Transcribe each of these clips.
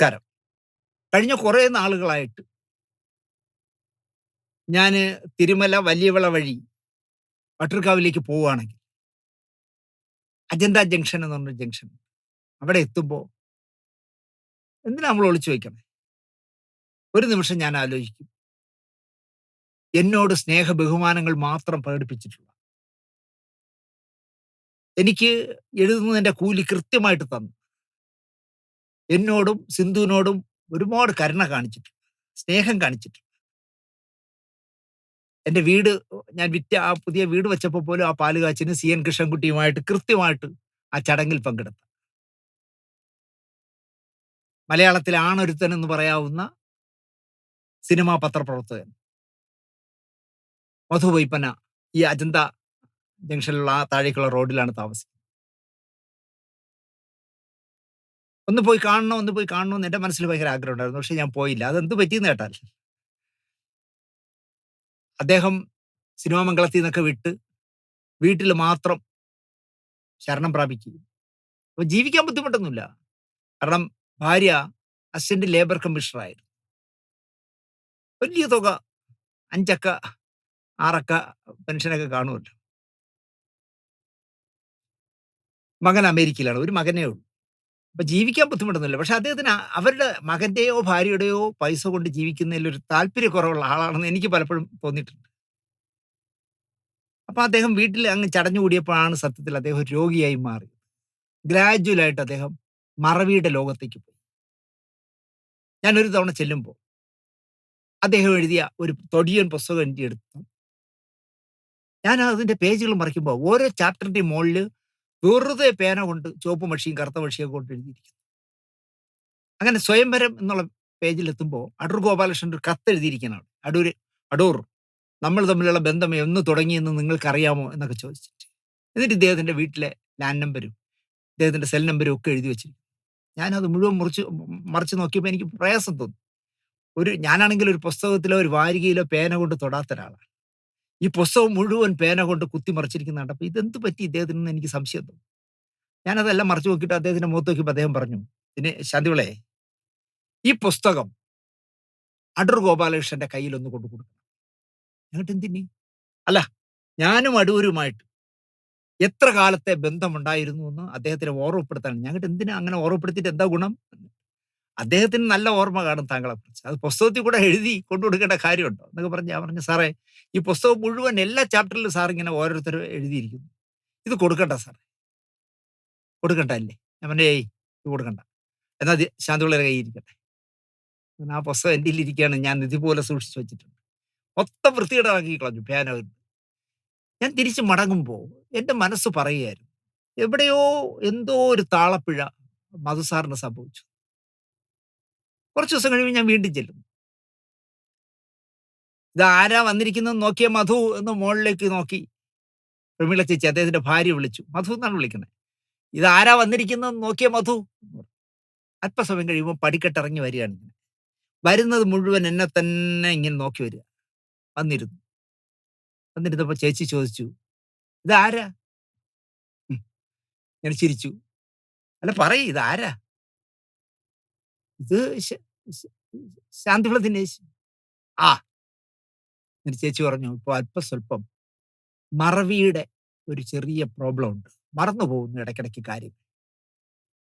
നമസ്കാരം. കഴിഞ്ഞ കുറേ നാളുകളായിട്ട് ഞാൻ തിരുമല വലിയവിള വഴി വട്ടർക്കാവിലേക്ക് പോവുകയാണെങ്കിൽ അജന്ത ജംഗ്ഷൻ എന്ന് പറഞ്ഞ ജംഗ്ഷൻ അവിടെ എത്തുമ്പോൾ എന്തിനാ നമ്മൾ ഒളിച്ചു വയ്ക്കണേ? ഒരു നിമിഷം ഞാൻ ആലോചിക്കും. എന്നോട് സ്നേഹ ബഹുമാനങ്ങൾ മാത്രം പ്രകടിപ്പിച്ചിട്ടുള്ള എനിക്ക് എഴുതുന്നതിന്റെ കൂലി കൃത്യമായിട്ട് തന്നു. എന്നോടും സിന്ധുവിനോടും ഒരുപാട് കരുണ കാണിച്ചിട്ടുണ്ട്. സ്നേഹം കാണിച്ചിട്ടുണ്ട്. എന്റെ വീട് ഞാൻ വിറ്റ ആ പുതിയ വീട് വെച്ചപ്പോൾ പോലും ആ പാലുകാച്ചിന് സി എൻ കൃഷ്ണൻകുട്ടിയുമായിട്ട് കൃത്യമായിട്ട് ആ ചടങ്ങിൽ പങ്കെടുത്തു. മലയാളത്തിലെ ആണൊരുത്തൻ എന്ന് പറയാവുന്ന സിനിമാ പത്രപ്രവർത്തകൻ. മധു വൈപ്പന ഈ അജന്ത ജംഗ്ഷനിലുള്ള ആ താഴേക്കുള്ള റോഡിലാണ് താമസിക്കുന്നത്. ഒന്ന് പോയി കാണണം ഒന്ന് പോയി കാണണം എന്ന് എന്റെ മനസ്സിൽ ഭയങ്കര ആഗ്രഹം ഉണ്ടായിരുന്നു പക്ഷെ ഞാൻ പോയില്ല. അതെന്ത് പറ്റിയെന്ന് കേട്ടാൽ അദ്ദേഹം സിനിമാ മംഗളത്തിൽ നിന്നൊക്കെ വിട്ട് വീട്ടിൽ മാത്രം ശരണം പ്രാപിക്കുകയും. അപ്പൊ ജീവിക്കാൻ ബുദ്ധിമുട്ടൊന്നുമില്ല. കാരണം ഭാര്യ അസിസ്റ്റന്റ് ലേബർ കമ്മീഷണറായിരുന്നു. വലിയ തുക അഞ്ചക്ക ആറക്ക പെൻഷനൊക്കെ കാണുമല്ലോ. മകൻ അമേരിക്കയിലാണ്. ഒരു മകനേ ഉള്ളൂ. അപ്പൊ ജീവിക്കാൻ ബുദ്ധിമുട്ടൊന്നുമില്ല. പക്ഷെ അദ്ദേഹത്തിന് അവരുടെ മകന്റെയോ ഭാര്യയുടെയോ പൈസ കൊണ്ട് ജീവിക്കുന്നതിൽ ഒരു താല്പര്യക്കുറവുള്ള ആളാണെന്ന് എനിക്ക് പലപ്പോഴും തോന്നിയിട്ടുണ്ട്. അപ്പൊ അദ്ദേഹം വീട്ടിൽ അങ്ങ് ചടഞ്ഞു കൂടിയപ്പോഴാണ് സത്യത്തിൽ അദ്ദേഹം രോഗിയായി മാറി. ഗ്രാജുവലായിട്ട് അദ്ദേഹം മറവിയുടെ ലോകത്തേക്ക് പോയി. ഞാൻ ഒരു തവണ ചെല്ലുമ്പോൾ അദ്ദേഹം എഴുതിയ ഒരു തൊടിയൻ പുസ്തകം എനിക്ക് എടുത്തു ഞാൻ അതിന്റെ പേജുകൾ മറിക്കുമ്പോൾ ഓരോ ചാപ്റ്ററിന്റെ മുകളിൽ വെറുതെ പേന കൊണ്ട് ചുവപ്പ് മഷിയും കറുത്ത മഷിയൊക്കെ കൊണ്ട് എഴുതിയിരിക്കുന്നു. അങ്ങനെ സ്വയംവരം എന്നുള്ള പേജിൽ എത്തുമ്പോൾ അടൂർ ഗോപാലകൃഷ്ണൻ ഒരു കത്ത് എഴുതിയിരിക്കുന്നതാണ് അടൂര് അടൂർ നമ്മൾ തമ്മിലുള്ള ബന്ധം എന്ന് തുടങ്ങിയെന്ന് നിങ്ങൾക്കറിയാമോ? എന്നൊക്കെ ചോദിച്ചിട്ട്. എന്നിട്ട് ഇദ്ദേഹത്തിന്റെ വീട്ടിലെ ലാൻഡ് നമ്പരും ഇദ്ദേഹത്തിന്റെ സെൽ നമ്പരും ഒക്കെ എഴുതി വെച്ചിരിക്കും ഞാനത് മുഴുവൻ മുറിച്ച് മറിച്ച് നോക്കിയപ്പോൾ എനിക്ക് പ്രയാസം തോന്നി. ഒരു ഞാനാണെങ്കിൽ ഒരു പുസ്തകത്തിലോ ഒരു വാരികയിലോ പേന കൊണ്ട് തൊടാത്ത ഒരാളാണ് ഈ പുസ്തകം മുഴുവൻ പേന കൊണ്ട് കുത്തി മറിച്ചിരിക്കുന്ന കണ്ടപ്പോൾ ഇതെന്ത് പറ്റി ഇദ്ദേഹത്തിന് എനിക്ക് സംശയം ഞാനതെല്ലാം മറിച്ച് നോക്കിയിട്ട് അദ്ദേഹത്തിന്റെ മുഖത്ത് നോക്കിയപ്പോൾ അദ്ദേഹം പറഞ്ഞു പിന്നെ ശാന്തിവിളെ ഈ പുസ്തകം അടൂർ ഗോപാലകൃഷ്ണന്റെ കയ്യിലൊന്ന് കൊണ്ടു കൊടുക്കണം. എന്നിട്ട് എന്തിന് അല്ല ഞാനും അടൂരുമായിട്ട് എത്ര കാലത്തെ ബന്ധമുണ്ടായിരുന്നു എന്ന് അദ്ദേഹത്തിനെ ഓർമ്മപ്പെടുത്താണ് ഞങ്ങൾക്ക് എന്തിനാ അങ്ങനെ ഓർമ്മപ്പെടുത്തിയിട്ട് എന്താ ഗുണം? അദ്ദേഹത്തിന് നല്ല ഓർമ്മ കാണും താങ്കളെ കുറിച്ച്. അത് പുസ്തകത്തിൽ കൂടെ എഴുതി കൊണ്ടു കൊടുക്കേണ്ട കാര്യമുണ്ടോ? എന്നൊക്കെ പറഞ്ഞ് ഞാൻ പറഞ്ഞു സാറേ ഈ പുസ്തകം മുഴുവൻ എല്ലാ ചാപ്റ്ററിലും സാർ ഇങ്ങനെ ഓരോരുത്തരും എഴുതിയിരിക്കുന്നു. ഇത് കൊടുക്കണ്ട സാറേ. കൊടുക്കണ്ട അല്ലേ? ഞാൻ പറഞ്ഞു ഇത് കൊടുക്കണ്ട. എന്നാൽ ഇത് ശാന്തിപിള്ളയുടെ കയ്യിൽ ഇരിക്കട്ടെ. ആ പുസ്തകം എന്റെ ഇരിക്കുകയാണ്. ഞാൻ നിധി പോലെ സൂക്ഷിച്ചു വെച്ചിട്ടുണ്ട്. മൊത്തം വൃത്തികേടാക്കി കളഞ്ഞു പേന ഞാൻ തിരിച്ച് മടങ്ങുമ്പോൾ എന്റെ മനസ്സ് പറയുകയായിരുന്നു എവിടെയോ എന്തോ ഒരു താളപ്പിഴ മധുസാറിന് സംഭവിച്ചു. കുറച്ച് ദിവസം കഴിയുമ്പോൾ ഞാൻ വീണ്ടും ചെല്ലും. ഇത് ആരാ വന്നിരിക്കുന്നത് നോക്കിയ മധു എന്ന് മുകളിലേക്ക് നോക്കി. പ്രമീള ചേച്ചി അദ്ദേഹത്തിന്റെ ഭാര്യ വിളിച്ചു. മധു എന്നാണ് വിളിക്കുന്നത്. ഇത് ആരാ വന്നിരിക്കുന്നത് നോക്കിയ മധു അല്പസമയം കഴിയുമ്പോൾ പടിക്കെട്ടിറങ്ങി വരികയാണ് ഇങ്ങനെ. വരുന്നത് മുഴുവൻ എന്നെ തന്നെ ഇങ്ങനെ നോക്കി വരിക. വന്നിരുന്നു. വന്നിരുന്നപ്പോ ചേച്ചി ചോദിച്ചു ഇത് ആരാ? ഞാൻ ചിരിച്ചു. അല്ല പറയ് ആരാ? ഇത് ശ- ശ- ദിനേശ് ആ. എന്നിട്ട് ചേച്ചി പറഞ്ഞു ഇപ്പൊ അല്പസ്വല്പം മറവിയുടെ ഒരു ചെറിയ പ്രോബ്ലം ഉണ്ട്. മറന്നു പോകുന്നു ഇടയ്ക്കിടയ്ക്ക് കാര്യം.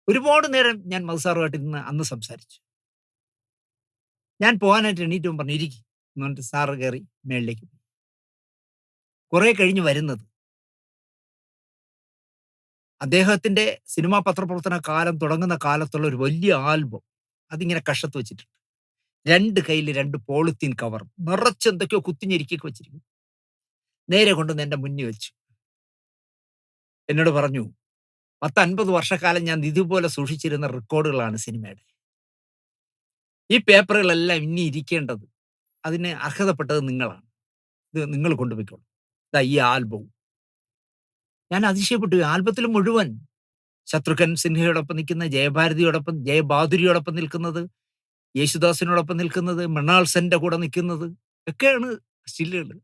ഒരുപാട് നേരം ഞാൻ മധുസാറുമായിട്ട് ഇന്ന് അന്ന് സംസാരിച്ചു. ഞാൻ പോകാനായിട്ട് എണീറ്റും പറഞ്ഞു ഇരിക്കി. എന്നിട്ട് സാറ് കയറി മേളിലേക്ക് പോയി. കുറെ കഴിഞ്ഞ് വരുന്നത്. അദ്ദേഹത്തിന്റെ സിനിമാ പത്രപ്രവർത്തന കാലം തുടങ്ങുന്ന കാലത്തുള്ള ഒരു വലിയ ആൽബം. അതിങ്ങനെ കഷത്ത് വെച്ചിട്ടുണ്ട്. രണ്ട് കയ്യിൽ രണ്ട് പോളിത്തീൻ കവർ നിറച്ച് എന്തൊക്കെയോ കുത്തിഞ്ഞിരിക്കൊക്കെ വെച്ചിരിക്കും നേരെ കൊണ്ടുവന്ന് എന്റെ മുന്നിൽ വെച്ചു. എന്നോട് പറഞ്ഞു പത്തൻപത് വർഷക്കാലം ഞാൻ ഇതുപോലെ സൂക്ഷിച്ചിരുന്ന റെക്കോർഡുകളാണ് സിനിമയുടെ. ഈ പേപ്പറുകളെല്ലാം ഇനി ഇരിക്കേണ്ടത് അതിന് അർഹതപ്പെട്ടത് നിങ്ങളാണ്. ഇത് നിങ്ങൾ കൊണ്ടുപോയിക്കോളൂ. ഇതാ ഈ ആൽബവും. ഞാൻ അതിശയപ്പെട്ടു. ആൽബത്തിൽ മുഴുവൻ ശത്രുഘ്ൻ സിൻഹയോടൊപ്പം നിൽക്കുന്ന ജയഭാരതിയോടൊപ്പം ജയബാദുരിയോടൊപ്പം നിൽക്കുന്നത് യേശുദാസിനോടൊപ്പം നിൽക്കുന്നത് മൃണാൾ സെന്റെ കൂടെ നിൽക്കുന്നത് ഒക്കെയാണ് സ്റ്റില്ലുകൾ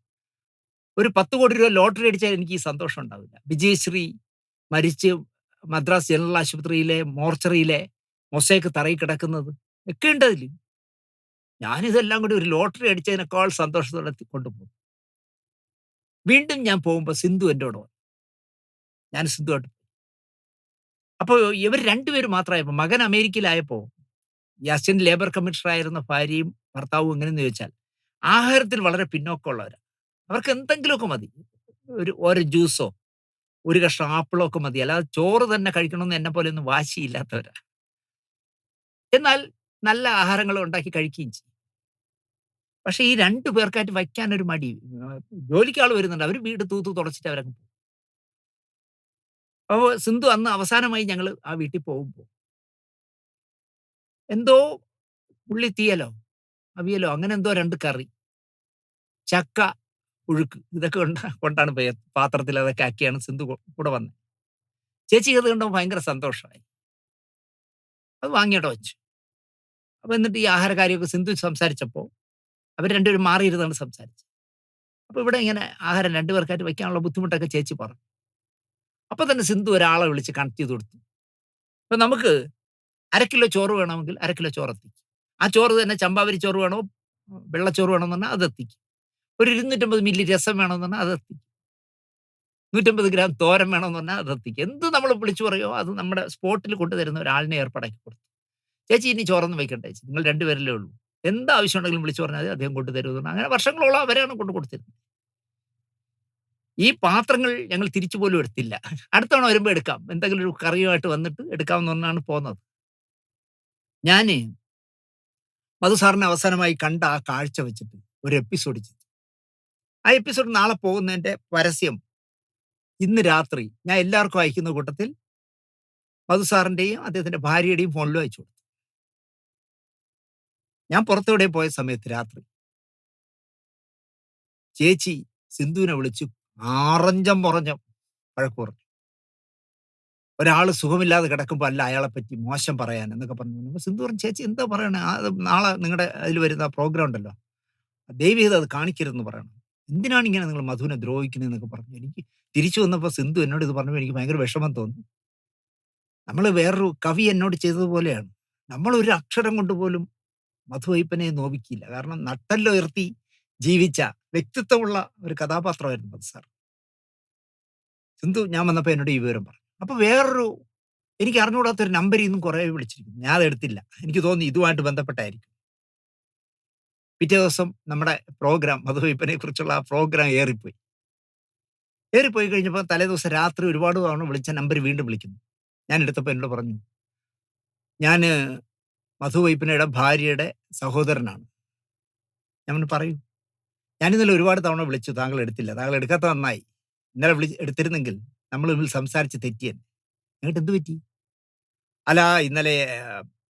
ഒരു പത്ത് കോടി രൂപ ലോട്ടറി അടിച്ചാൽ എനിക്ക് ഈ സന്തോഷം ഉണ്ടാവില്ല. വിജയശ്രീ മരിച്ച് മദ്രാസ് ജനറൽ ആശുപത്രിയിലെ മോർച്ചറിയിലെ മൊസൈക്ക് തറയിൽ കിടക്കുന്നത് ഒക്കെ ഉണ്ട് അതിൽ. ഞാനിതെല്ലാം കൂടി ഒരു ലോട്ടറി അടിച്ചതിനേക്കാൾ സന്തോഷത്തോടെ കൊണ്ടുപോകും. വീണ്ടും ഞാൻ പോകുമ്പോൾ സിന്ധു എന്റെ കൂടെ ഞാൻ സിന്ധുവായിട്ട് അപ്പോൾ ഇവർ രണ്ടുപേരും മാത്രമായപ്പോൾ മകൻ അമേരിക്കയിലായപ്പോൾ ഈ അസിസ്റ്റന്റ് ലേബർ കമ്മീഷണർ ആയിരുന്ന ഭാര്യയും ഭർത്താവും എങ്ങനെയെന്ന് ചോദിച്ചാൽ ആഹാരത്തിൽ വളരെ പിന്നോക്കമുള്ളവരാണ് അവർക്ക് എന്തെങ്കിലുമൊക്കെ മതി. ഒരു ഒരു ജ്യൂസോ ഒരു കഷ്ണം ആപ്പിളോ ഒക്കെ മതി. അല്ലാതെ ചോറ് തന്നെ കഴിക്കണമെന്ന് എന്നെ പോലെ ഒന്നും വാശിയില്ലാത്തവരാ. എന്നാൽ നല്ല ആഹാരങ്ങൾ ഉണ്ടാക്കി കഴിക്കുകയും ചെയ്യും. പക്ഷെ ഈ രണ്ടു പേർക്കായിട്ട് വയ്ക്കാൻ ഒരു മടി ജോലിക്കാൾ വരുന്നുണ്ട്. അവർ വീട് തൂത്തു തുടച്ചിട്ട് അവരങ്ങ് അപ്പോൾ സിന്ധു അന്ന് അവസാനമായി ഞങ്ങൾ ആ വീട്ടിൽ പോകുമ്പോൾ എന്തോ ഉള്ളി തീയലോ അവിയലോ അങ്ങനെ എന്തോ രണ്ട് കറി. ചക്ക പുഴുക്ക് ഇതൊക്കെ കൊണ്ട കൊണ്ടാണ് പാത്രത്തിൽ അതൊക്കെ ആക്കിയാണ് സിന്ധു കൂടെ വന്നത് ചേച്ചി അത് കണ്ടപ്പോൾ ഭയങ്കര സന്തോഷമായി അത് വാങ്ങിയോടെ വെച്ചു. അപ്പൊ എന്നിട്ട് ഈ ആഹാരകാര്യമൊക്കെ സിന്ധു സംസാരിച്ചപ്പോൾ അവർ രണ്ടുപേരും മാറിയിരുന്നാണ് സംസാരിച്ചത്. അപ്പോൾ ഇവിടെ ഇങ്ങനെ ആഹാരം രണ്ടുപേർക്കായിട്ട് വയ്ക്കാനുള്ള ബുദ്ധിമുട്ടൊക്കെ ചേച്ചി പറഞ്ഞു. അപ്പൊ തന്നെ സിന്ധു ഒരാളെ വിളിച്ച് കണക്ട് ചെയ്ത് കൊടുത്തു. അപ്പൊ നമുക്ക് അരക്കിലോ കിലോ ചോറ് വേണമെങ്കിൽ അരക്കിലോ കിലോ ചോറ് എത്തിക്കും. ആ ചോറ് തന്നെ ചമ്പാവരി ചോറ് വേണോ വെള്ളച്ചോറ് വേണമെന്ന് പറഞ്ഞാൽ അത് എത്തിക്കും. ഒരു ഇരുന്നൂറ്റമ്പത് മില്ലി രസം വേണമെന്ന് പറഞ്ഞാൽ അത് എത്തിക്കും. നൂറ്റമ്പത് ഗ്രാം തോരൻ വേണമെന്ന് പറഞ്ഞാൽ അത് എത്തിക്കും. എന്ത് നമ്മൾ വിളിച്ചു പറയോ അത് നമ്മുടെ സ്പോട്ടിൽ കൊണ്ടുതരുന്ന ഒരാളിനെ ഏർപ്പാടാക്കി കൊടുത്തു ചേച്ചി ഇനി ചോറൊന്നും വയ്ക്കണ്ട ചേച്ചി നിങ്ങൾ രണ്ടുപേരല്ലേ ഉള്ളൂ. എന്താവശ്യം ഉണ്ടെങ്കിലും വിളിച്ചു പറഞ്ഞാൽ അദ്ദേഹം കൊണ്ടുതരുമെന്ന് അങ്ങനെ വർഷങ്ങളോളം അവരാണ് കൊണ്ടു കൊടുത്തിരുന്നത്. ഈ പാത്രങ്ങൾ ഞങ്ങൾ തിരിച്ചു പോലും എടുത്തില്ല. അടുത്തവണ വരുമ്പോൾ എടുക്കാം. എന്തെങ്കിലും ഒരു കറിയുമായിട്ട് വന്നിട്ട് എടുക്കാമെന്ന് പറഞ്ഞാണ് പോന്നത്. ഞാൻ മധുസാറിനെ അവസാനമായി കണ്ട ആ കാഴ്ച വെച്ചിട്ട് ഒരു എപ്പിസോഡ് ചെയ്തു. ആ എപ്പിസോഡ് നാളെ പോകുന്നതിന്റെ പരസ്യം ഇന്ന് രാത്രി ഞാൻ എല്ലാവർക്കും അയക്കുന്ന കൂട്ടത്തിൽ മധുസാറിന്റെയും അദ്ദേഹത്തിന്റെ ഭാര്യയുടെയും ഫോണിലും അയച്ചു കൊടുത്തു. ഞാൻ പുറത്തെവിടെ പോയ സമയത്ത് രാത്രി ചേച്ചി സിന്ധുവിനെ വിളിച്ചു ആറഞ്ചം പുറഞ്ഞം വഴക്ക് പറഞ്ഞു ഒരാൾ സുഖമില്ലാതെ കിടക്കുമ്പോൾ അല്ല അയാളെ പറ്റി മോശം പറയാൻ എന്നൊക്കെ പറഞ്ഞു. സിന്ധു പറഞ്ഞു ചേച്ചി എന്താ പറയണേ? നാളെ നിങ്ങളുടെ അതിൽ വരുന്ന പ്രോഗ്രാം ഉണ്ടല്ലോ. ദൈവീകത അത് കാണിക്കരുതെന്ന് പറയണം. എന്തിനാണ് ഇങ്ങനെ നിങ്ങൾ മധുവിനെ ദ്രോഹിക്കുന്നതെന്നൊക്കെ പറഞ്ഞു. എനിക്ക് തിരിച്ചു വന്നപ്പോൾ സിന്ധു എന്നോട് ഇത് പറഞ്ഞപ്പോൾ എനിക്ക് ഭയങ്കര വിഷമം തോന്നി. നമ്മൾ വേറൊരു കവി എന്നോട് ചെയ്തതുപോലെയാണ്. നമ്മൾ ഒരു അക്ഷരം കൊണ്ടുപോലും പോലും മധുവയ്പ്പനെ നോവിക്കില്ല. കാരണം നട്ടല്ലുയർത്തി ജീവിച്ച വ്യക്തിത്വമുള്ള ഒരു കഥാപാത്രമായിരുന്നു അത് സാർ സിന്ധു ഞാൻ വന്നപ്പോൾ എന്നോട് ഈ വിവരം പറഞ്ഞു. അപ്പൊ വേറൊരു എനിക്ക് അറിഞ്ഞുകൂടാത്ത ഒരു നമ്പറിൽ നിന്നും കുറെ വിളിച്ചിരിക്കുന്നു. ഞാൻ അതെടുത്തില്ല എനിക്ക് തോന്നി ഇതുമായിട്ട് ബന്ധപ്പെട്ടായിരിക്കും. പിറ്റേ ദിവസം നമ്മുടെ പ്രോഗ്രാം മധുവയ്പ്പനെ കുറിച്ചുള്ള ആ പ്രോഗ്രാം ഏറിപ്പോയി. ഏറിപ്പോയി കഴിഞ്ഞപ്പോൾ തലേ ദിവസം രാത്രി ഒരുപാട് തവണ വിളിച്ച നമ്പർ വീണ്ടും വിളിക്കുന്നു. ഞാൻ എടുത്തപ്പോൾ എന്നോട് പറഞ്ഞു ഞാൻ മധുവയ്പ്പനയുടെ ഭാര്യയുടെ സഹോദരനാണ്. ഞാൻ പറയൂ. ഞാൻ ഇന്നലെ ഒരുപാട് തവണ വിളിച്ചു താങ്കൾ എടുത്തില്ല. താങ്കൾ എടുക്കാത്ത നന്നായി. ഇന്നലെ വിളി എടുത്തിരുന്നെങ്കിൽ നമ്മൾ തമ്മിൽ സംസാരിച്ച് തെറ്റിയൻ. എന്നിട്ട് എന്ത് പറ്റി? അല്ല ഇന്നലെ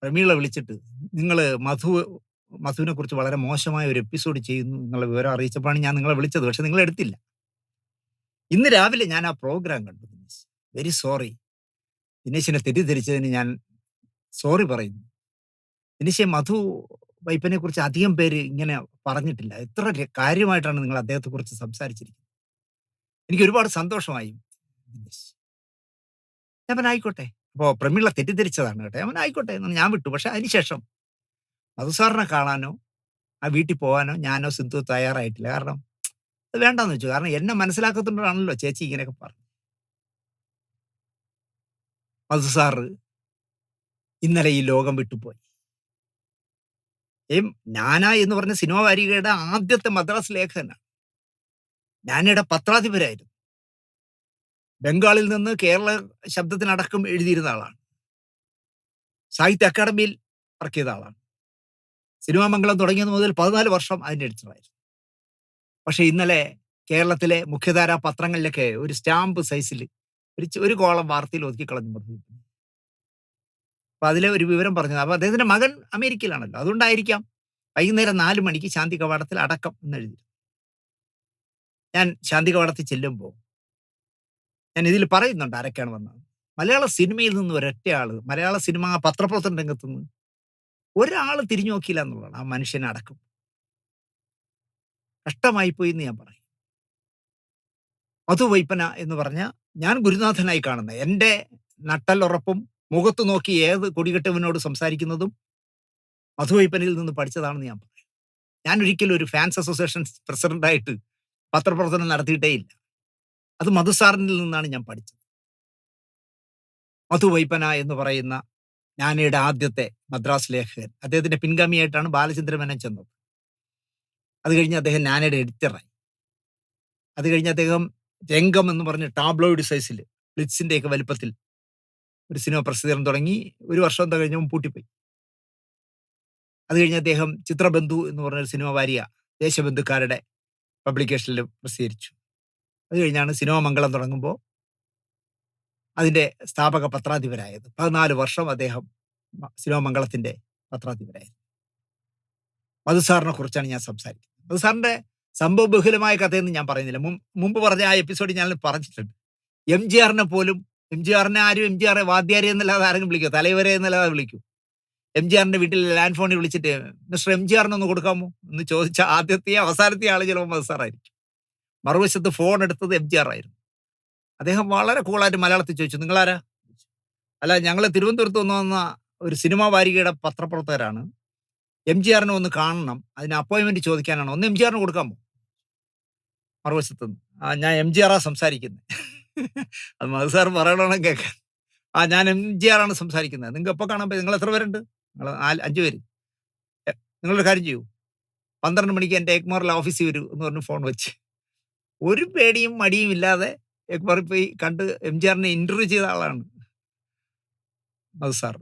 പ്രമീള വിളിച്ചിട്ട് നിങ്ങൾ മധു മധുവിനെ കുറിച്ച് വളരെ മോശമായ ഒരു എപ്പിസോഡ് ചെയ്യുന്നു എന്നുള്ള വിവരം അറിയിച്ചപ്പോഴാണ് ഞാൻ നിങ്ങളെ വിളിച്ചത്. പക്ഷെ നിങ്ങൾ എടുത്തില്ല. ഇന്ന് രാവിലെ ഞാൻ ആ പ്രോഗ്രാം കണ്ടു ദിനേശ്. Very sorry. ദിനേശിനെ തെറ്റിദ്ധരിച്ചതിന് ഞാൻ സോറി പറയുന്നു. ദിനേശെ മധു വൈപ്പനെ കുറിച്ച് അധികം പേര് ഇങ്ങനെ പറഞ്ഞിട്ടില്ല. എത്ര കാര്യമായിട്ടാണ് നിങ്ങൾ അദ്ദേഹത്തെ കുറിച്ച് സംസാരിച്ചിരിക്കുന്നത്? എനിക്ക് ഒരുപാട് സന്തോഷമായി. ഞാൻ ആയിക്കോട്ടെ. അപ്പോ പ്രമീള തെറ്റിദ്ധരിച്ചതാണ് കേട്ടോ. അവൻ ആയിക്കോട്ടെ എന്ന് ഞാൻ വിട്ടു. പക്ഷെ അതിനുശേഷം മധുസാറിനെ കാണാനോ ആ വീട്ടിൽ പോകാനോ ഞാനോ സിന്ധു തയ്യാറായിട്ടില്ല. കാരണം അത് വേണ്ടെന്ന് വെച്ചു. കാരണം എന്നെ മനസ്സിലാക്കത്തുണ്ടാണല്ലോ ചേച്ചി ഇങ്ങനെയൊക്കെ പറഞ്ഞു മധുസാറ് ഇന്നലെ ഈ ലോകം വിട്ടുപോയി. ഏം നാന എന്ന് പറഞ്ഞ സിനിമ വാരികയുടെ ആദ്യത്തെ മദ്രാസ് ലേഖകനാണ്. നാനയുടെ പത്രാധിപരായിരുന്നു. ബംഗാളിൽ നിന്ന് കേരള ശബ്ദത്തിനടക്കം എഴുതിയിരുന്ന ആളാണ്. സാഹിത്യ അക്കാദമിയിൽ വർക്ക് ചെയ്ത ആളാണ്. സിനിമാ മംഗളം തുടങ്ങിയത് മുതൽ പതിനാല് വർഷം അതിന്റെ എഡിറ്ററായിരുന്നു. പക്ഷെ ഇന്നലെ കേരളത്തിലെ മുഖ്യധാരാ പത്രങ്ങളിലൊക്കെ ഒരു സ്റ്റാമ്പ് സൈസിൽ ഒരു ഒരു കോളം വാർത്തയിൽ ഒതുക്കി കളഞ്ഞു. അപ്പൊ അതിലെ ഒരു വിവരം പറഞ്ഞത്. അപ്പൊ അദ്ദേഹത്തിന്റെ മകൻ അമേരിക്കയിലാണല്ലോ. അതുകൊണ്ടായിരിക്കാം വൈകുന്നേരം നാല് മണിക്ക് ശാന്തി കവാടത്തിൽ അടക്കം എന്ന് എഴുതി ഞാൻ ശാന്തി കവാടത്തിൽ ചെല്ലുമ്പോൾ ഞാൻ ഇതിൽ പറയുന്നുണ്ട് ആരൊക്കെയാണ് വന്നത്. മലയാള സിനിമയിൽ നിന്ന് ഒരൊറ്റ ആൾ മലയാള സിനിമ പത്രപ്രവർത്തന രംഗത്ത് നിന്ന് ഒരാൾ തിരിഞ്ഞു നോക്കിയില്ല എന്നുള്ളതാണ്. ആ മനുഷ്യനെ അടക്കം. കഷ്ടമായി പോയി എന്ന് ഞാൻ പറയും. മധു വൈപ്പന എന്ന് പറഞ്ഞ ഞാൻ ഗുരുനാഥനായി കാണുന്ന എന്റെ നട്ടലുറപ്പും മുഖത്ത് നോക്കി ഏത് കൊടികെട്ടവനോട് സംസാരിക്കുന്നതും മധുവൈപ്പനിൽ നിന്ന് പഠിച്ചതാണെന്ന് ഞാൻ പറയും. ഞാൻ ഒരിക്കലും ഒരു ഫാൻസ് അസോസിയേഷൻ പ്രസിഡന്റായിട്ട് പത്രപ്രവർത്തനം നടത്തിയിട്ടേ ഇല്ല. അത് മധുസാറിനിൽ നിന്നാണ് ഞാൻ പഠിച്ചത്. മധുവൈപ്പന എന്ന് പറയുന്ന ഞാനയുടെ ആദ്യത്തെ മദ്രാസ് ലേഖകൻ. അദ്ദേഹത്തിന്റെ പിൻഗാമിയായിട്ടാണ് ബാലചന്ദ്രമേനൻ ചെന്നത്. അത് കഴിഞ്ഞ് അദ്ദേഹം ഞാനയുടെ എഡിറ്ററായി അത് കഴിഞ്ഞ് അദ്ദേഹം രംഗം എന്ന് പറഞ്ഞ ടാബ്ലോയിഡ് സൈസിൽ ബ്ലിറ്റ്സിന്റെ ഒക്കെ വലിപ്പത്തിൽ ഒരു സിനിമ പ്രസിദ്ധീകരണം തുടങ്ങി ഒരു വർഷം കഴിഞ്ഞ പൂട്ടിപ്പോയി. അത് കഴിഞ്ഞ് അദ്ദേഹം ചിത്രബന്ധു എന്ന് പറഞ്ഞൊരു സിനിമ വാരിക ദേശബന്ധുക്കാരുടെ പബ്ലിക്കേഷനിൽ പ്രസിദ്ധീകരിച്ചു. അത് കഴിഞ്ഞാണ് സിനിമ മംഗളം തുടങ്ങുമ്പോൾ അതിന്റെ സ്ഥാപക പത്രാധിപരായത്. പതിനാല് വർഷം അദ്ദേഹം സിനിമ മംഗളത്തിന്റെ പത്രാധിപരായിരുന്നു. മധുസാറിനെ കുറിച്ചാണ് ഞാൻ സംസാരിക്കുന്നത്. മധുസാറിന്റെ സംഭവബഹുലമായ കഥയെന്ന് ഞാൻ പറയുന്നില്ല. മുമ്പ് പറഞ്ഞ ആ എപ്പിസോഡ് ഞാൻ പറഞ്ഞിട്ടുണ്ട്. എം ജി ആറിനെ പോലും എം ജി ആറിനെ ആരും എം ജി ആറെ വാദ്യാരി എന്നല്ലാതെ ആരെങ്കിലും വിളിക്കും? തലവരെ എന്നല്ലാതെ വിളിക്കും? എം ജി ആറിന്റെ വീട്ടിൽ ലാൻഡ് ഫോണിൽ വിളിച്ചിട്ട് മിസ്റ്റർ എം ജി ആറിന് ഒന്ന് കൊടുക്കാമോ? എന്ന് ചോദിച്ച ആദ്യത്തെ അവസാനത്തെ ആൾ ചിലപ്പോൾ മധുസാറായിരിക്കും മറുവശത്ത് ഫോൺ എടുത്തത് എം ജി ആർ ആയിരുന്നു. അദ്ദേഹം വളരെ കൂളായിട്ട് മലയാളത്തിൽ ചോദിച്ചു നിങ്ങളാരാ? അല്ല ഞങ്ങൾ തിരുവനന്തപുരത്ത് നിന്ന് വന്ന ഒരു സിനിമാ വാരികയുടെ പത്രപ്രവർത്തകരാണ്. എം ജി ആറിനെ ഒന്ന് കാണണം അതിന് അപ്പോയിൻമെന്റ് ചോദിക്കാനാണ്. ഒന്ന് എം ജി ആറിന് കൊടുക്കാമോ? മറുവശത്ത് ഞാൻ എം ജി ആറാ സംസാരിക്കുന്നത് അത് മധു സാർ പറയണമെന്ന് കേൾക്കാൻ. ആ ഞാൻ എം ജി ആറാണ് സംസാരിക്കുന്നത്. നിങ്ങൾക്ക് എപ്പോൾ കാണാൻ പറ്റും? നിങ്ങൾ എത്ര പേരുണ്ട്? നിങ്ങൾ നാല് അഞ്ച് പേര്. നിങ്ങളൊരു കാര്യം ചെയ്യൂ. പന്ത്രണ്ട് മണിക്ക് എന്റെ എക്മോറിൽ ഓഫീസിൽ വരൂ എന്ന് പറഞ്ഞ് ഫോൺ വെച്ച്. ഒരു പേടിയും മടിയും ഇല്ലാതെ എക്മോറിൽ പോയി കണ്ട് എം ജി ആറിനെ ഇന്റർവ്യൂ ചെയ്ത ആളാണ് മധു സാർ.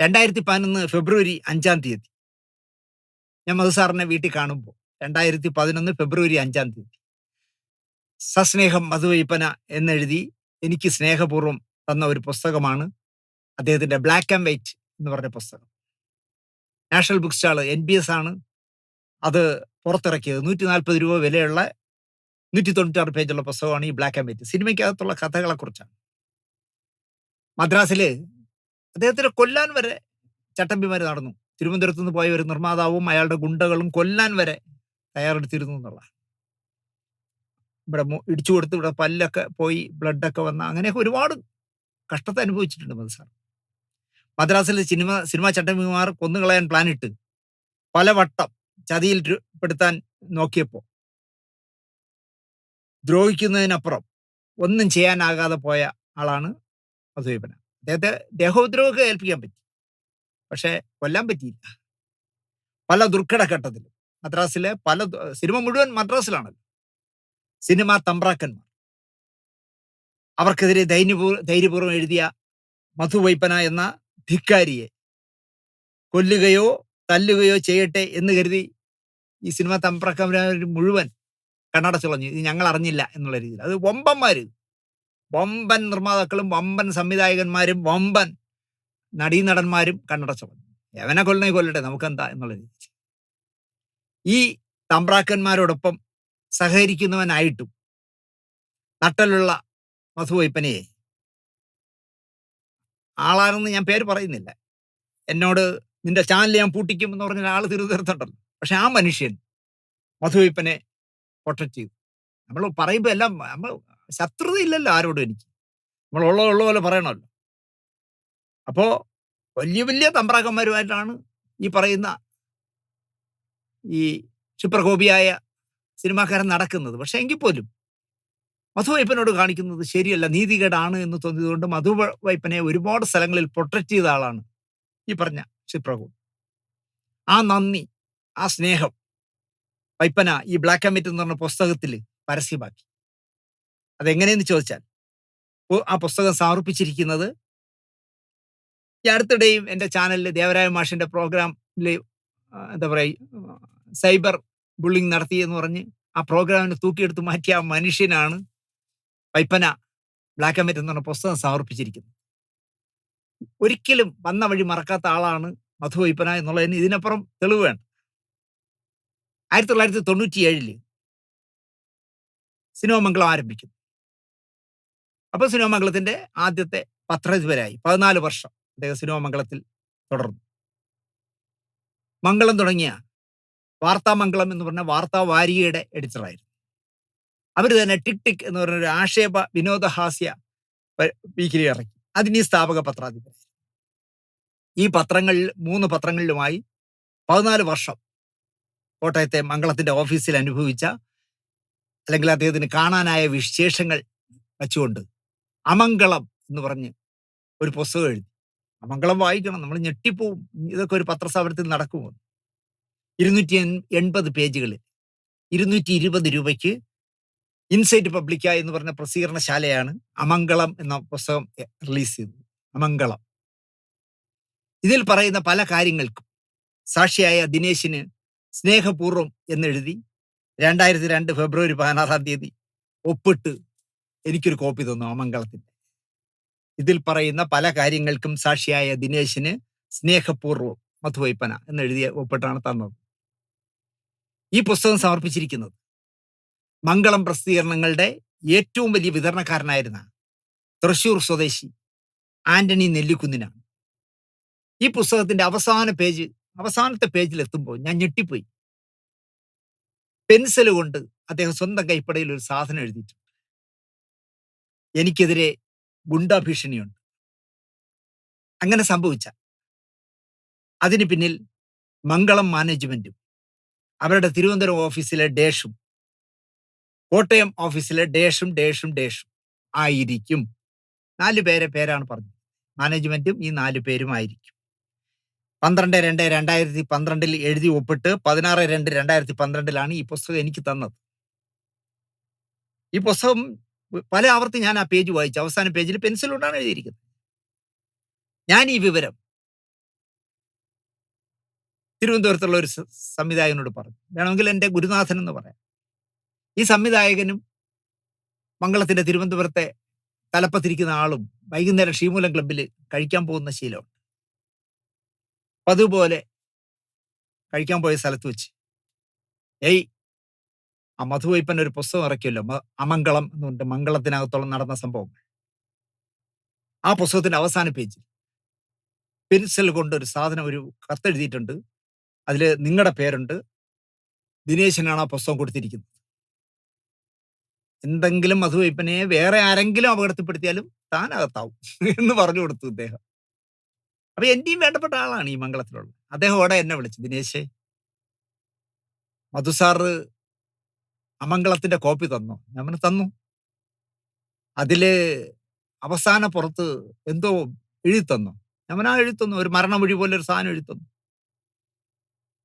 രണ്ടായിരത്തി പതിനൊന്ന് ഫെബ്രുവരി അഞ്ചാം തീയതി. ഞാൻ മധു സാറിനെ വീട്ടിൽ കാണുമ്പോൾ രണ്ടായിരത്തി പതിനൊന്ന് ഫെബ്രുവരി അഞ്ചാം തീയതി. സസ്നേഹം മധുവയ്പ്പന എന്നെഴുതി എനിക്ക് സ്നേഹപൂർവം തന്ന ഒരു പുസ്തകമാണ് അദ്ദേഹത്തിന്റെ ബ്ലാക്ക് ആൻഡ് വൈറ്റ് എന്ന് പറഞ്ഞ പുസ്തകം. National book stall N B S ആണ്. അത് പുറത്തിറക്കിയത്. നൂറ്റി നാൽപ്പത് രൂപ വിലയുള്ള നൂറ്റി തൊണ്ണൂറ്റാറ് പേജുള്ള പുസ്തകമാണ് ഈ ബ്ലാക്ക് ആൻഡ് വൈറ്റ് സിനിമയ്ക്കകത്തുള്ള കഥകളെ കുറിച്ചാണ് മദ്രാസിൽ അദ്ദേഹത്തിനെ കൊല്ലാൻ വരെ ചട്ടമ്പിമാർ നടന്നു. തിരുവനന്തപുരത്ത് നിന്ന് പോയ ഒരു നിർമ്മാതാവും അയാളുടെ ഗുണ്ടകളും കൊല്ലാൻ വരെ തയ്യാറെടുത്തിരുന്നു എന്നുള്ള ഇവിടെ ഇടിച്ചു കൊടുത്ത് ഇവിടെ പല്ലൊക്കെ പോയി ബ്ലഡൊക്കെ വന്ന അങ്ങനെയൊക്കെ ഒരുപാട് കഷ്ടത്തെ അനുഭവിച്ചിട്ടുണ്ട് സാർ. സിനിമ സിനിമ സിനിമാ ചട്ടമ്പിമാർ കൊന്നുകളയാൻ പല വട്ടം ചതിയിൽ പെടുത്താൻ നോക്കിയപ്പോൾ ദ്രോഹിക്കുന്നതിനപ്പുറം ഒന്നും ചെയ്യാനാകാതെ പോയ ആളാണ് മധുവീപന അദ്ദേഹത്തെ ദേഹോദ്രോഹമൊക്കെ ഏൽപ്പിക്കാൻ പറ്റി. പക്ഷെ കൊല്ലാൻ പറ്റിയില്ല. പല ദുർഘടഘട്ടത്തിലും. മദ്രാസിലെ പല സിനിമ മുഴുവൻ മദ്രാസിലാണല്ലോ. സിനിമ തമ്പ്രാക്കന്മാർ. അവർക്കെതിരെ ധൈര്യപൂർ ധൈര്യപൂർവം എഴുതിയ മധുവൈപ്പന എന്ന ധിക്കാരിയെ കൊല്ലുകയോ തല്ലുകയോ ചെയ്യട്ടെ എന്ന് കരുതി ഈ സിനിമ തമ്പ്രാക്കന്മാർ മുഴുവൻ കണ്ണടച്ചുളഞ്ഞു ഇത് ഞങ്ങൾ അറിഞ്ഞില്ല എന്നുള്ള രീതിയിൽ. അത് വമ്പന്മാര് വമ്പൻ നിർമ്മാതാക്കളും വമ്പൻ സംവിധായകന്മാരും വമ്പൻ നടീനടന്മാരും കണ്ണടച്ചുളഞ്ഞു എവനെ കൊല്ലണേ കൊല്ലട്ടെ നമുക്കെന്താ എന്നുള്ള രീതി ഈ തമ്പ്രാക്കന്മാരോടൊപ്പം സഹകരിക്കുന്നവനായിട്ടും നട്ടലുള്ള മധുവൈപ്പനയെ ആളാണെന്ന് ഞാൻ പേര് പറയുന്നില്ല. എന്നോട് നിന്റെ ചാനൽ ഞാൻ പൂട്ടിക്കും എന്ന് പറഞ്ഞ ആൾ തിരുവനന്തപുരത്തുണ്ടല്ലോ. പക്ഷെ ആ മനുഷ്യൻ മധുവൈപ്പനെ പ്രൊട്ടക്ട് ചെയ്തു. നമ്മൾ പറയുമ്പോൾ എല്ലാം നമ്മൾ ശത്രുതയില്ലല്ലോ ആരോടും എനിക്ക്. നമ്മൾ ഉള്ള ഉള്ള പോലെ പറയണമല്ലോ. അപ്പോ വലിയ വലിയ തമ്പ്രാക്കന്മാരുമായിട്ടാണ് ഈ പറയുന്ന ഈ ക്ഷിപ്രകോപിയായ സിനിമാക്കാരൻ നടക്കുന്നത്. പക്ഷെ എങ്കിൽ പോലും മധുവൈപ്പനോട് കാണിക്കുന്നത് ശരിയല്ല നീതികേടാണ് എന്ന് തോന്നിയതുകൊണ്ട് മധുവൈപ്പനെ ഒരുപാട് സ്ഥലങ്ങളിൽ പ്രൊട്ടക്ട് ചെയ്ത ആളാണ് ഈ പറഞ്ഞ ക്ഷിപ്രകു ആ നന്ദി ആ സ്നേഹം വൈപ്പന ഈ ബ്ലാക്ക് ആൻഡ് വൈറ്റ് എന്ന് പറഞ്ഞ പുസ്തകത്തിൽ പരസ്യമാക്കി. അതെങ്ങനെയെന്ന് ചോദിച്ചാൽ ആ പുസ്തകം സമർപ്പിച്ചിരിക്കുന്നത് ഈ അടുത്തിടെയും എന്റെ ചാനലിൽ ദേവരായ മാഷിന്റെ പ്രോഗ്രാമിൽ എന്താ പറയുക സൈബർ ബുള്ളിങ് നടത്തി എന്ന് പറഞ്ഞ് ആ പ്രോഗ്രാമിനെ തൂക്കിയെടുത്ത് മാറ്റിയ ആ മനുഷ്യനാണ് വൈപ്പന ബ്ലാക്ക് ആൻഡ് വൈറ്റ് എന്ന് പറഞ്ഞ പുസ്തകം സമർപ്പിച്ചിരിക്കുന്നത്. ഒരിക്കലും വന്ന വഴി മറക്കാത്ത ആളാണ് മധു വൈപ്പന എന്നുള്ളതിന് ഇതിനപ്പുറം തെളിവ് വേണം. ആയിരത്തി തൊള്ളായിരത്തി തൊണ്ണൂറ്റി ഏഴിൽ സിനിമ മംഗളം ആരംഭിക്കുന്നു. അപ്പോൾ സിനിമ മംഗളത്തിന്റെ ആദ്യത്തെ പത്രാധിപരായി പതിനാല് വർഷം അദ്ദേഹം സിനിമ മംഗളത്തിൽ തുടർന്നു. മംഗളം തുടങ്ങിയ വാർത്താമംഗളം എന്ന് പറഞ്ഞ വാർത്താ വാരികയുടെ എഡിറ്ററായിരുന്നു അവർ തന്നെ ടിക് ടിക് എന്ന് പറഞ്ഞ ഒരു ആക്ഷേപ വിനോദഹാസ്യ വീക്കിലി ഇറക്കി. അതിന് സ്ഥാപക പത്രാധിപർ ഈ പത്രങ്ങളിൽ മൂന്ന് പത്രങ്ങളിലുമായി പതിനാല് വർഷം കോട്ടയത്തെ മംഗളത്തിന്റെ ഓഫീസിൽ അനുഭവിച്ച അല്ലെങ്കിൽ അദ്ദേഹത്തിന് കാണാനായ വിശേഷങ്ങൾ വച്ചുകൊണ്ട് അമംഗളം എന്ന് പറഞ്ഞ് ഒരു പുസ്തകം എഴുതി. അമംഗളം വായിക്കണം നമ്മൾ ഞെട്ടിപ്പോവും. ഇതൊക്കെ ഒരു പത്രസ്ഥാപനത്തിൽ നടക്കുമോ? ഇരുന്നൂറ്റി എൺ- എൺപത് പേജുകളിൽ ഇരുന്നൂറ്റി ഇരുപത് രൂപയ്ക്ക് ഇൻസൈറ്റ് പബ്ലിക്ക എന്ന് പറഞ്ഞ പ്രസിദ്ധീകരണശാലയാണ് അമംഗളം എന്ന പുസ്തകം റിലീസ് ചെയ്തത്. അമംഗളം. ഇതിൽ പറയുന്ന പല കാര്യങ്ങൾക്കും സാക്ഷിയായ ദിനേശിന് സ്നേഹപൂർവം എന്നെഴുതി രണ്ടായിരത്തി രണ്ട് ഫെബ്രുവരി പതിനാറാം തീയതി ഒപ്പിട്ട് എനിക്കൊരു കോപ്പി തന്നു അമംഗളത്തിന്റെ ഇതിൽ പറയുന്ന പല കാര്യങ്ങൾക്കും സാക്ഷിയായ ദിനേശിന് സ്നേഹപൂർവം മധുവൈപ്പന എന്നെഴുതിയ ഒപ്പിട്ടാണ് തന്നത്. ഈ പുസ്തകം സമർപ്പിച്ചിരിക്കുന്നത്. മംഗളം പ്രസിദ്ധീകരണങ്ങളുടെ ഏറ്റവും വലിയ വിതരണക്കാരനായിരുന്ന തൃശൂർ സ്വദേശി ആന്റണി നെല്ലിക്കുന്നിനാണ്. ഈ പുസ്തകത്തിന്റെ അവസാന പേജ് അവസാനത്തെ പേജിൽ എത്തുമ്പോൾ ഞാൻ ഞെട്ടിപ്പോയി. പെൻസിൽ കൊണ്ട് അദ്ദേഹം സ്വന്തം കൈപ്പടയിൽ ഒരു സാധനം എഴുതിയിട്ടുണ്ട്. എനിക്കെതിരെ ഗുണ്ടാ ഭീഷണിയുണ്ട് അങ്ങനെ സംഭവിച്ച. അതിന് പിന്നിൽ മംഗളം മാനേജ്മെന്റും അവരുടെ തിരുവനന്തപുരം ഓഫീസിലെ ഡേഷും കോട്ടയം ഓഫീസിലെ ഡേഷും ഡേഷും ഡേഷും ആയിരിക്കും. നാല് പേരെ പേരാണ് പറഞ്ഞത്. മാനേജ്മെന്റും ഈ നാല് പേരും ആയിരിക്കും. പന്ത്രണ്ട് രണ്ട് രണ്ടായിരത്തി പന്ത്രണ്ടിൽ എഴുതി ഒപ്പിട്ട് പതിനാറ് രണ്ട് രണ്ടായിരത്തി പന്ത്രണ്ടിലാണ് ഈ പുസ്തകം എനിക്ക് തന്നത്. ഈ പുസ്തകം പല ആവർത്തി ഞാൻ ആ പേജ് വായിച്ചു. അവസാന പേജിൽ പെൻസിൽ കൊണ്ടാണ് എഴുതിയിരിക്കുന്നത്. ഞാൻ ഈ വിവരം തിരുവനന്തപുരത്തുള്ള ഒരു സംവിധായകനോട് പറഞ്ഞു. വേണമെങ്കിൽ എന്റെ ഗുരുനാഥൻ എന്ന് പറയാം. ഈ സംവിധായകനും മംഗളത്തിന്റെ തിരുവനന്തപുരത്തെ തലപ്പത്തിരിക്കുന്ന ആളും വൈകുന്നേരം ഷീമൂലം ക്ലബിൽ കഴിക്കാൻ പോകുന്ന ശീലമുണ്ട്. അതുപോലെ കഴിക്കാൻ പോയ സ്ഥലത്ത് വെച്ച്. ഏയ് ആ മധുവൈപ്പൻ ഒരു പുസ്തകം ഇറക്കിയല്ലോ. അമംഗളം എന്ന് പറഞ്ഞിട്ട് മംഗളത്തിനകത്തോളം നടന്ന സംഭവങ്ങൾ. ആ പുസ്തകത്തിന്റെ അവസാന പേജിൽ പെൻസിൽ കൊണ്ട് ഒരു സാധനം ഒരു കത്തെഴുതിയിട്ടുണ്ട്. അതിൽ നിങ്ങളുടെ പേരുണ്ട്. ദിനേശനാണ് ആ പുസ്തകം കൊടുത്തിരിക്കുന്നത്. എന്തെങ്കിലും മധുവൈപ്പനെ വേറെ ആരെങ്കിലും അപകടത്തിൽപ്പെടുത്തിയാലും താൻ അകത്താവും എന്ന് പറഞ്ഞു കൊടുത്തു ഇദ്ദേഹം. അപ്പൊ എന്റെയും വേണ്ടപ്പെട്ട ആളാണ് ഈ മംഗളത്തിലുള്ളത്. അദ്ദേഹം അവിടെ എന്നെ വിളിച്ചു ദിനേശേ. മധു സാറ് അമംഗളത്തിന്റെ കോപ്പി തന്നു. ഞാൻ തന്നു. അതിൽ അവസാന പുറത്ത് എന്തോ എഴുതി തന്നു ഞാൻ ആ എഴുതി തന്നു ഒരു മരണമൊഴി പോലെ ഒരു സാധനം എഴുതി തന്നു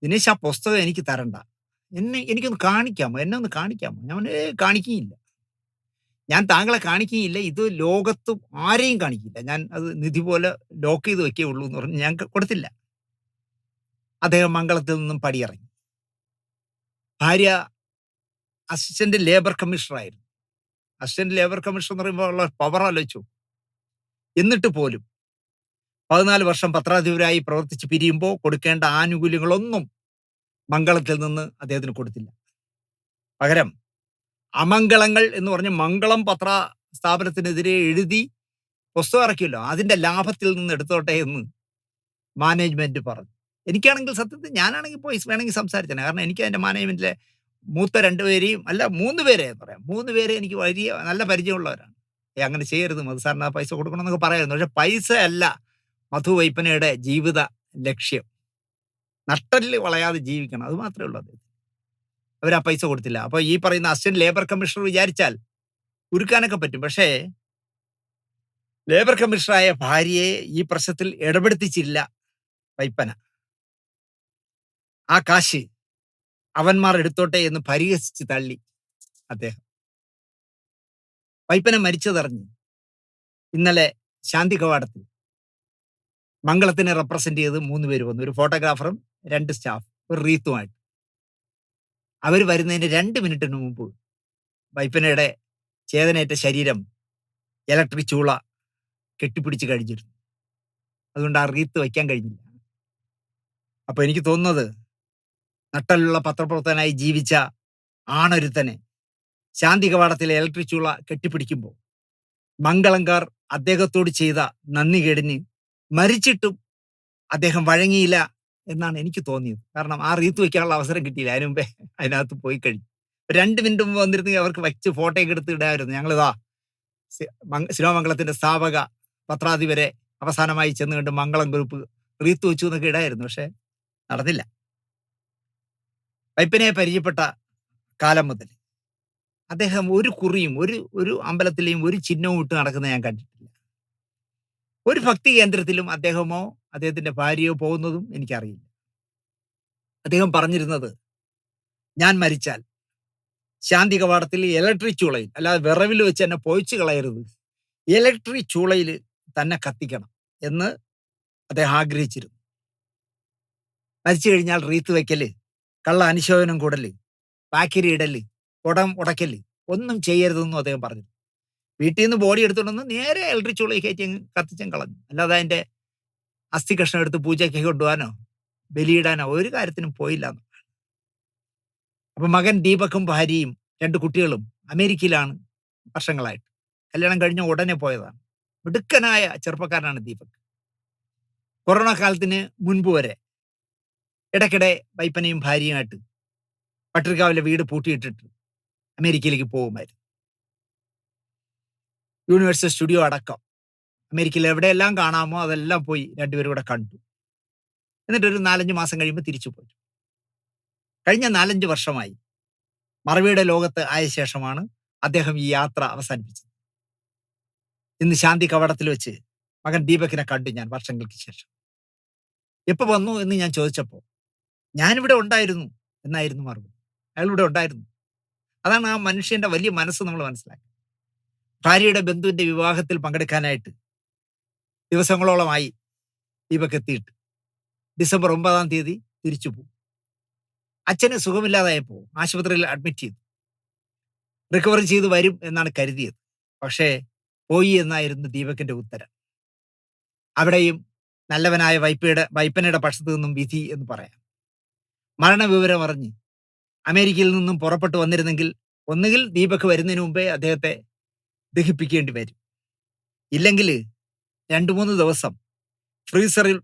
ദിനേശ് ആ പുസ്തകം എനിക്ക് തരണ്ട. എന്നെ എനിക്കൊന്ന് കാണിക്കാമോ? എന്നെ ഒന്ന് കാണിക്കാമോ? ഞാൻ കാണിക്കുകയില്ല. ഞാൻ താങ്കളെ കാണിക്കുകയില്ല. ഇത് ലോകത്ത് ആരെയും കാണിക്കില്ല ഞാൻ അത് നിധി പോലെ ലോക്ക് ചെയ്ത് ഉള്ളൂ എന്ന് പറഞ്ഞ് ഞാൻ കൊടുത്തില്ല. അദ്ദേഹം മംഗളത്തിൽ നിന്നും പടിയിറങ്ങി. ഭാര്യ അസിസ്റ്റന്റ് ലേബർ കമ്മീഷണറായിരുന്നു. അസിസ്റ്റന്റ് ലേബർ കമ്മീഷണർ എന്ന് പറയുമ്പോൾ ഉള്ള പവർ ആലോചിച്ചു. എന്നിട്ട് പോലും പതിനാല് വർഷം പത്രാധിപരായി പ്രവർത്തിച്ച് പിരിയുമ്പോൾ കൊടുക്കേണ്ട ആനുകൂല്യങ്ങളൊന്നും മംഗളത്തിൽ നിന്ന് അദ്ദേഹത്തിന് കൊടുത്തില്ല. പകരം അമംഗളങ്ങൾ എന്ന് പറഞ്ഞ് മംഗളം പത്ര സ്ഥാപനത്തിനെതിരെ എഴുതി പുസ്തകം ഇറക്കിയല്ലോ. അതിന്റെ ലാഭത്തിൽ നിന്ന് എടുത്തോട്ടെ എന്ന് മാനേജ്മെന്റ് പറഞ്ഞു. എനിക്കാണെങ്കിൽ സത്യത്തിൽ ഞാനാണെങ്കിൽ പോയി വേണമെങ്കിൽ സംസാരിച്ചേനെ. കാരണം എനിക്ക് അതിന്റെ മാനേജ്മെന്റിലെ മൂത്ത രണ്ടുപേരെയും അല്ല മൂന്ന് പേരെ പറയാം. മൂന്ന് പേരെ എനിക്ക് വലിയ നല്ല പരിചയമുള്ളവരാണ്. ഏ അങ്ങനെ ചെയ്യരുത്. മത് സാറിന് ആ പൈസ കൊടുക്കണം എന്നൊക്കെ പറയായിരുന്നു പക്ഷെ പൈസ അല്ല മധു വൈപ്പനയുടെ ജീവിത ലക്ഷ്യം. നട്ടൽ വളയാതെ ജീവിക്കണം. അത് മാത്രമേ ഉള്ളൂ അദ്ദേഹം അവർ ആ പൈസ കൊടുത്തില്ല. അപ്പോൾ ഈ പറയുന്ന അസിസ്റ്റന്റ് ലേബർ കമ്മീഷണർ വിചാരിച്ചാൽ ഉരുക്കാനൊക്കെ പറ്റും. പക്ഷേ ലേബർ കമ്മീഷണറായ ഭാര്യയെ ഈ പ്രശ്നത്തിൽ ഇടപെടുത്തിച്ചില്ല വൈപ്പന. ആ കാശ് അവന്മാർ എടുത്തോട്ടെ എന്ന് പരിഹസിച്ച് തള്ളി അദ്ദേഹം. വൈപ്പന മരിച്ചതറിഞ്ഞ് ഇന്നലെ ശാന്തി കവാടത്തിൽ മംഗളത്തിനെ റെപ്രസെന്റ് ചെയ്ത് മൂന്ന് പേര് വന്നു. ഒരു ഫോട്ടോഗ്രാഫറും രണ്ട് സ്റ്റാഫ് ഒരു റീത്തുമായിട്ട്. അവർ വരുന്നതിന് രണ്ട് മിനിറ്റിന് മുമ്പ് വൈപ്പനയുടെ ചേതനേറ്റ ശരീരം ഇലക്ട്രിക് ചൂള കെട്ടിപ്പിടിച്ച് കഴിഞ്ഞിരുന്നു. അതുകൊണ്ട് ആ റീത്ത് വയ്ക്കാൻ കഴിഞ്ഞില്ല. അപ്പൊ എനിക്ക് തോന്നുന്നത് നട്ടലുള്ള പത്രപ്രവർത്തകനായി ജീവിച്ച ആണൊരുത്തനെ ശാന്തി കവാടത്തിലെ ഇലക്ട്രിക് ചൂള കെട്ടിപ്പിടിക്കുമ്പോൾ മംഗളങ്കാർ അദ്ദേഹത്തോട് ചെയ്ത നന്ദി കേടിന് മരിച്ചിട്ടും അദ്ദേഹം വഴങ്ങിയില്ല എന്നാണ് എനിക്ക് തോന്നിയത്. കാരണം ആ റീത്ത് വെക്കാനുള്ള അവസരം കിട്ടിയില്ല. അതിനു മുമ്പേ അതിനകത്ത് പോയി കഴിഞ്ഞു. രണ്ട് മിനിറ്റ് മുമ്പ് വന്നിരുന്നെങ്കിൽ അവർക്ക് വെച്ച് ഫോട്ടോയൊക്കെ എടുത്ത് ഇടായിരുന്നു ഞങ്ങളിതാ ശിവമംഗളത്തിന്റെ സ്ഥാപക പത്രാധിപരെ അവസാനമായി ചെന്ന് കണ്ട് മംഗളം ഗ്രൂപ്പ് റീത്ത് വെച്ചു എന്നൊക്കെ ഇടായിരുന്നു പക്ഷെ നടന്നില്ല. വൈപ്പിനെ പരിചയപ്പെട്ട കാലം മുതൽ അദ്ദേഹം ഒരു കുറിയും ഒരു ഒരു അമ്പലത്തിലെയും ഒരു ചിഹ്നവും ഇട്ട് നടക്കുന്ന ഞാൻ കണ്ടിട്ടില്ല. ഒരു ഭക്തി കേന്ദ്രത്തിലും അദ്ദേഹമോ അദ്ദേഹത്തിന്റെ ഭാര്യയോ പോകുന്നതും എനിക്കറിയില്ല. അദ്ദേഹം പറഞ്ഞിരുന്നത് ഞാൻ മരിച്ചാൽ ശാന്തി കവാടത്തിൽ ഇലക്ട്രിക് ചൂളയിൽ അല്ലാതെ വിറവിൽ വെച്ച് എന്നെ പൊയിച്ചു കളയരുത്. ഇലക്ട്രിക് ചൂളയിൽ തന്നെ കത്തിക്കണം എന്ന് അദ്ദേഹം ആഗ്രഹിച്ചിരുന്നു. മരിച്ചു കഴിഞ്ഞാൽ റീത്ത് വയ്ക്കൽ കള്ള അനുശോചനം കൂടൽ പാക്കിരി ഇടൽ കുടം ഉടക്കൽ ഒന്നും ചെയ്യരുതെന്നും അദ്ദേഹം പറഞ്ഞു വീട്ടിൽ നിന്ന് ബോഡി എടുത്തുകൊണ്ടൊന്ന് നേരെ ഇലക്ട്രിക് ചൂളയിൽ കയറ്റി കത്തിച്ചും കളഞ്ഞു. അല്ലാതെ അതിന്റെ അസ്ഥി കഷ്ണം എടുത്ത് പൂജയ്ക്ക് കൊണ്ടുപോകാനോ ബലിയിടാനോ ഒരു കാര്യത്തിനും പോയില്ല അപ്പൊ മകൻ ദീപക്കും ഭാര്യയും രണ്ട് കുട്ടികളും അമേരിക്കയിലാണ് വർഷങ്ങളായിട്ട്. കല്യാണം കഴിഞ്ഞ ഉടനെ പോയതാണ്. മിടുക്കനായ ചെറുപ്പക്കാരനാണ് ദീപക്. കൊറോണ കാലത്തിന് മുൻപ് വരെ ഇടയ്ക്കിടെ വൈപ്പനയും ഭാര്യയുമായിട്ട് പട്ടിരിക്കാവിലെ വീട് പൂട്ടിയിട്ടിട്ട് അമേരിക്കയിലേക്ക് പോകുമായിരുന്നു. യൂണിവേഴ്സൽ സ്റ്റുഡിയോ അടക്കം. അമേരിക്കയിൽ എവിടെയെല്ലാം കാണാമോ അതെല്ലാം പോയി രണ്ടുപേരും കൂടെ കണ്ടു. എന്നിട്ട് ഒരു നാലഞ്ച് മാസം കഴിയുമ്പോൾ തിരിച്ചു പോയി. കഴിഞ്ഞ നാലഞ്ച് വർഷമായി. മറവിയുടെ ലോകത്ത് ആയ ശേഷമാണ് അദ്ദേഹം ഈ യാത്ര അവസാനിപ്പിച്ചത്. ഇന്ന് ശാന്തി കവടത്തിൽ വെച്ച് മകൻ ദീപകിനെ കണ്ടു ഞാൻ വർഷങ്ങൾക്ക് ശേഷം. എപ്പോ വന്നു? എന്ന് ഞാൻ ചോദിച്ചപ്പോൾ ഞാനിവിടെ ഉണ്ടായിരുന്നു എന്നായിരുന്നു മറുപടി. അയാൾ ഇവിടെ ഉണ്ടായിരുന്നു. അതാണ് ആ മനുഷ്യന്റെ വലിയ മനസ്സ് നമ്മൾ മനസ്സിലാക്കുക ഭാര്യയുടെ ബന്ധുവിന്റെ വിവാഹത്തിൽ പങ്കെടുക്കാനായിട്ട് ദിവസങ്ങളോളമായി ദീപക് എത്തിയിട്ട് ഡിസംബർ ഒമ്പതാം തീയതി തിരിച്ചു പോകും. അച്ഛന് സുഖമില്ലാതായപ്പോൾ ആശുപത്രിയിൽ അഡ്മിറ്റ് ചെയ്തു. റിക്കവറി ചെയ്ത് വരും എന്നാണ് കരുതിയത്. പക്ഷേ പോയി എന്നായിരുന്നു ദീപകിന്റെ ഉത്തരം. അവിടെയും നല്ലവനായ വൈപ്പയുടെ വൈപ്പനയുടെ പക്ഷത്തു നിന്നും വിധി എന്ന് പറയാം. മരണവിവരം അറിഞ്ഞ് അമേരിക്കയിൽ നിന്നും പുറപ്പെട്ടു വന്നിരുന്നെങ്കിൽ ഒന്നുകിൽ ദീപക് വരുന്നതിന് മുമ്പേ അദ്ദേഹത്തെ ദഹിപ്പിക്കേണ്ടി വരും. ഇല്ലെങ്കിൽ രണ്ടു മൂന്ന് ദിവസം ഫ്രീസറിൽ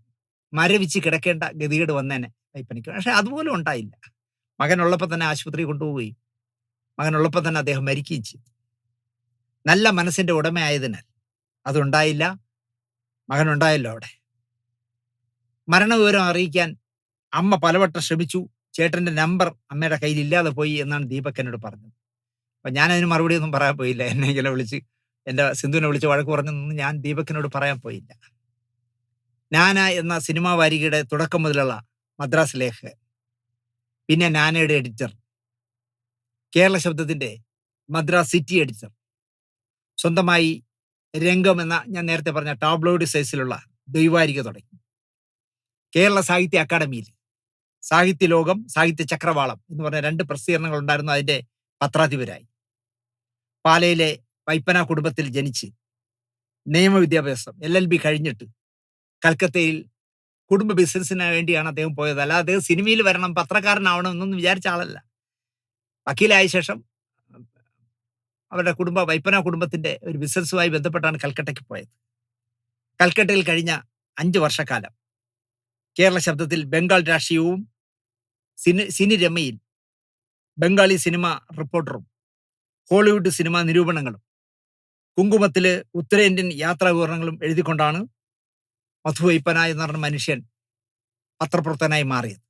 മരവിച്ച് കിടക്കേണ്ട ഗതികേട് വന്നേനെ വൈപ്പനിക്ക് പക്ഷെ അതുപോലും ഉണ്ടായില്ല. മകനുള്ളപ്പോൾ തന്നെ ആശുപത്രി കൊണ്ടുപോവുകയും മകനുള്ളപ്പോൾ തന്നെ അദ്ദേഹം മരിക്കുകയും ചെയ്തു. നല്ല മനസ്സിന്റെ ഉടമയായതിനാൽ അതുണ്ടായില്ല മകനുണ്ടായല്ലോ അവിടെ. മരണവിവരം അറിയിക്കാൻ അമ്മ പലവട്ടം ശ്രമിച്ചു. ചേട്ടന്റെ നമ്പർ അമ്മയുടെ കയ്യിൽ ഇല്ലാതെ പോയി എന്നാണ് ദീപക് എന്നോട് പറഞ്ഞത്. അപ്പൊ ഞാൻ അതിന് മറുപടി ഒന്നും പറയാൻ പോയില്ല. എന്നെ ഇങ്ങനെ വിളിച്ച് എന്റെ സിന്ധുവിനെ വിളിച്ച് വഴക്ക് പറഞ്ഞൊന്നും ഞാൻ ദീപക്കിനോട് പറയാൻ പോയില്ല. നാന എന്ന സിനിമാ വാരികയുടെ തുടക്കം മുതലുള്ള മദ്രാസ് ലേഖ പിന്നെ നാനയുടെ എഡിറ്റർ കേരള ശബ്ദത്തിന്റെ മദ്രാസ് സിറ്റി എഡിറ്റർ സ്വന്തമായി രംഗം എന്ന ഞാൻ നേരത്തെ പറഞ്ഞ ടാബ്ലോയിഡ് സൈസിലുള്ള ദൈവാരിക തുടങ്ങി. കേരള സാഹിത്യ അക്കാദമിയിൽ സാഹിത്യ ലോകം സാഹിത്യ ചക്രവാളം എന്ന് പറഞ്ഞ രണ്ട് പ്രസിദ്ധീകരണങ്ങൾ ഉണ്ടായിരുന്നു അതിന്റെ പത്രാധിപരായി. പാലയിലെ വൈപ്പന കുടുംബത്തിൽ ജനിച്ച് നിയമവിദ്യാഭ്യാസം എൽ എൽ ബി കഴിഞ്ഞിട്ട് കൽക്കത്തയിൽ കുടുംബ ബിസിനസ്സിന് വേണ്ടിയാണ് അദ്ദേഹം പോയത്. അല്ല അദ്ദേഹം സിനിമയിൽ വരണം പത്രക്കാരനാവണം എന്നൊന്നും വിചാരിച്ച ആളല്ല. വക്കീലായ ശേഷം അവരുടെ കുടുംബ വൈപ്പന കുടുംബത്തിന്റെ ഒരു ബിസിനസ്സുമായി ബന്ധപ്പെട്ടാണ് കൽക്കട്ടയ്ക്ക് പോയത്. കൽക്കട്ടയിൽ കഴിഞ്ഞ അഞ്ച് വർഷക്കാലം കേരള ശബ്ദത്തിൽ ബംഗാൾ രാഷ്ട്രീയവും സിനി സിനി രമയിൽ ബംഗാളി സിനിമ റിപ്പോർട്ടറും ഹോളിവുഡ് സിനിമാ നിരൂപണങ്ങളും കുങ്കുമത്തിൽ ഉത്തരേന്ത്യൻ യാത്രാ വിവരണങ്ങളും എഴുതിക്കൊണ്ടാണ് മധു എന്ന് പറഞ്ഞ മനുഷ്യൻ പത്രപ്രവർത്തനായി മാറിയത്.